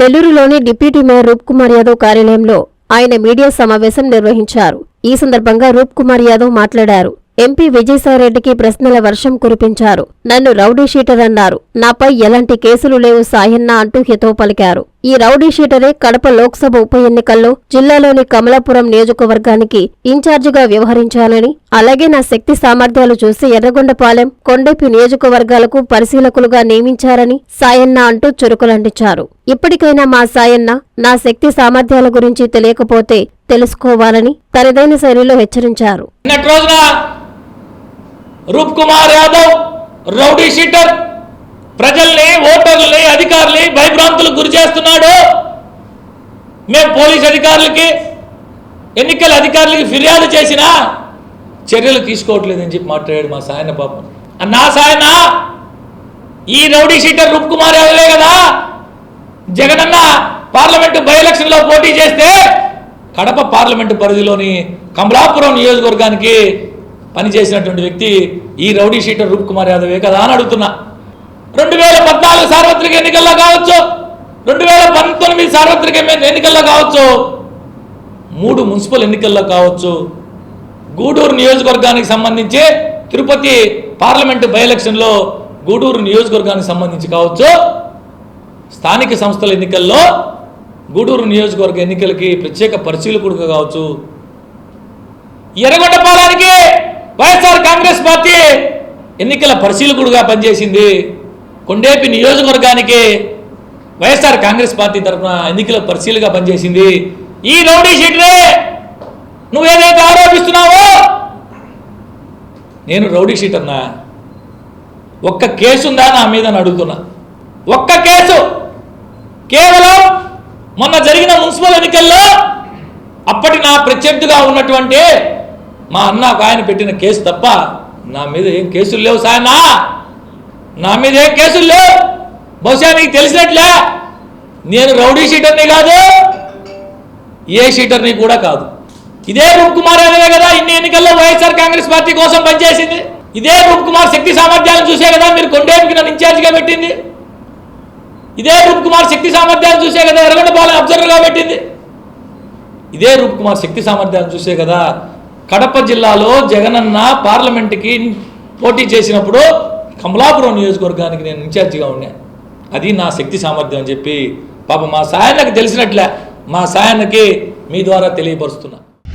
నెల్లూరులోని deputy mayor Roop Kumar Yadav కార్యాలయంలో ఆయన మీడియా సమావేశం నిర్వహించారు. ఈ సందర్భంగా రూప్ కుమార్ యాదవ్ మాట్లాడారు. ఎంపీ విజయసాయిరెడ్డికి ప్రశ్నల వర్షం కురిపించారు. నన్ను రౌడీ షీటర్ అన్నారు. నాపై ఎలాంటి కేసులు లేవు సాయన్న అంటూ హితవు పలికారు. ఈ రౌడీ షీటరే కడప లోక్సభ ఉప ఎన్నికల్లో జిల్లాలోని కమలాపురం నియోజకవర్గానికి ఇన్ఛార్జిగా వ్యవహరించాలని అలాగే నా శక్తి సామర్థ్యాలు చూసి ఎర్రగొండపాలెం కొండెపి నియోజకవర్గాలకు పరిశీలకులుగా నియమించారని సాయన్న అంటూ చురుకులంటించారు. ఇప్పటికైనా మా సాయన్న నా శక్తి సామర్థ్యాల గురించి తెలియకపోతే తెలుసుకోవాలని తనదైన శైలిలో హెచ్చరించారు. రూప్ కుమార్ యాదవ్ రౌడీ షీటర్ ప్రజల్ని ఓటర్లని అధికారుల్ని భయభ్రాంతులకు గురి చేస్తున్నాడు. మేము పోలీస్ అధికారులకి ఎన్నికల అధికారులకి ఫిర్యాదు చేసినా చర్యలు తీసుకోవట్లేదని చెప్పి మాట్లాడాడు మా సాయన పాపం నా సాయన ఈ రౌడీ షీటర్ రూప్ కుమార్ యాదవే కదా? జగనన్న పార్లమెంటు బై ఎలక్షన్లో పోటీ చేస్తే కడప పార్లమెంటు పరిధిలోని కమలాపురం నియోజకవర్గానికి పనిచేసినటువంటి వ్యక్తి ఈ రౌడీ షీటర్ రూప్ కుమార్ యాదవే కదా అని అడుగుతున్నా. రెండు వేల పద్నాలుగు సార్వత్రిక ఎన్నికల్లో కావచ్చు. రెండు వేల పంతొమ్మిది సార్వత్రిక ఎన్నికల్లో కావచ్చు మూడు మున్సిపల్ ఎన్నికల్లో కావచ్చు గూడూరు నియోజకవర్గానికి సంబంధించి తిరుపతి పార్లమెంటు బై ఎలక్షన్లో గూడూరు నియోజకవర్గానికి సంబంధించి కావచ్చు స్థానిక సంస్థల ఎన్నికల్లో గూడూరు నియోజకవర్గ ఎన్నికలకి ప్రత్యేక పరిశీలకుడుగా కావచ్చు. ఎర్రగొండపాలానికి వైఎస్ఆర్ కాంగ్రెస్ పార్టీ ఎన్నికల పరిశీలకుడుగా పనిచేసింది. కొండేపి నియోజకవర్గానికి వైఎస్ఆర్ కాంగ్రెస్ పార్టీ తరఫున ఎన్నికల పరిశీలిగా పనిచేసింది. ఈ రౌడీ షీట్రే నువ్వేదైతే ఆరోపిస్తున్నావో! నేను రౌడీ షీటర్నా? ఒక్క కేసు ఉందా నా మీద అడుగుతున్నా. ఒక్క కేసు! కేవలం మొన్న జరిగిన మున్సిపల్ ఎన్నికల్లో అప్పటి నా ప్రత్యర్థిగా ఉన్నటువంటి మా అన్న ఒక ఆయన పెట్టిన కేసు తప్ప నా మీద ఏం కేసులు లేవు సాయనా నా మీద ఏం కేసులు లేవు! బహుశా నీకు తెలిసినట్లే. నేను రౌడీ షీటర్ని కాదు ఏ షీటర్ని కూడా కాదు. ఇదే రూప్ కుమార్ కదా ఇన్ని ఎన్నికల్లో వైఎస్ఆర్ కాంగ్రెస్ పార్టీ కోసం పనిచేసింది. ఇదే రూప్ కుమార్ శక్తి సామర్థ్యాలను చూసే కదా మీరు కొండేపుకి నన్ను ఇన్ఛార్జిగా పెట్టింది. ఇదే రూప్ కుమార్ శక్తి సామర్థ్యాలు చూసే కదా ఎర్రగొండపాలెం అబ్జర్వర్గా పెట్టింది. ఇదే రూప్ కుమార్ శక్తి సామర్థ్యాలు చూసే కదా కడప జిల్లాలో జగనన్న పార్లమెంట్కి పోటీ చేసినప్పుడు కమలాపురం నియోజకవర్గానికి నేను ఇన్ఛార్జిగా ఉన్నా అది నా శక్తి సామర్థ్యం అని చెప్పి పాప మా సాయన్నకి తెలిసినట్లే మా సాయన్నకి మీ ద్వారా తెలియపరుస్తున్నా.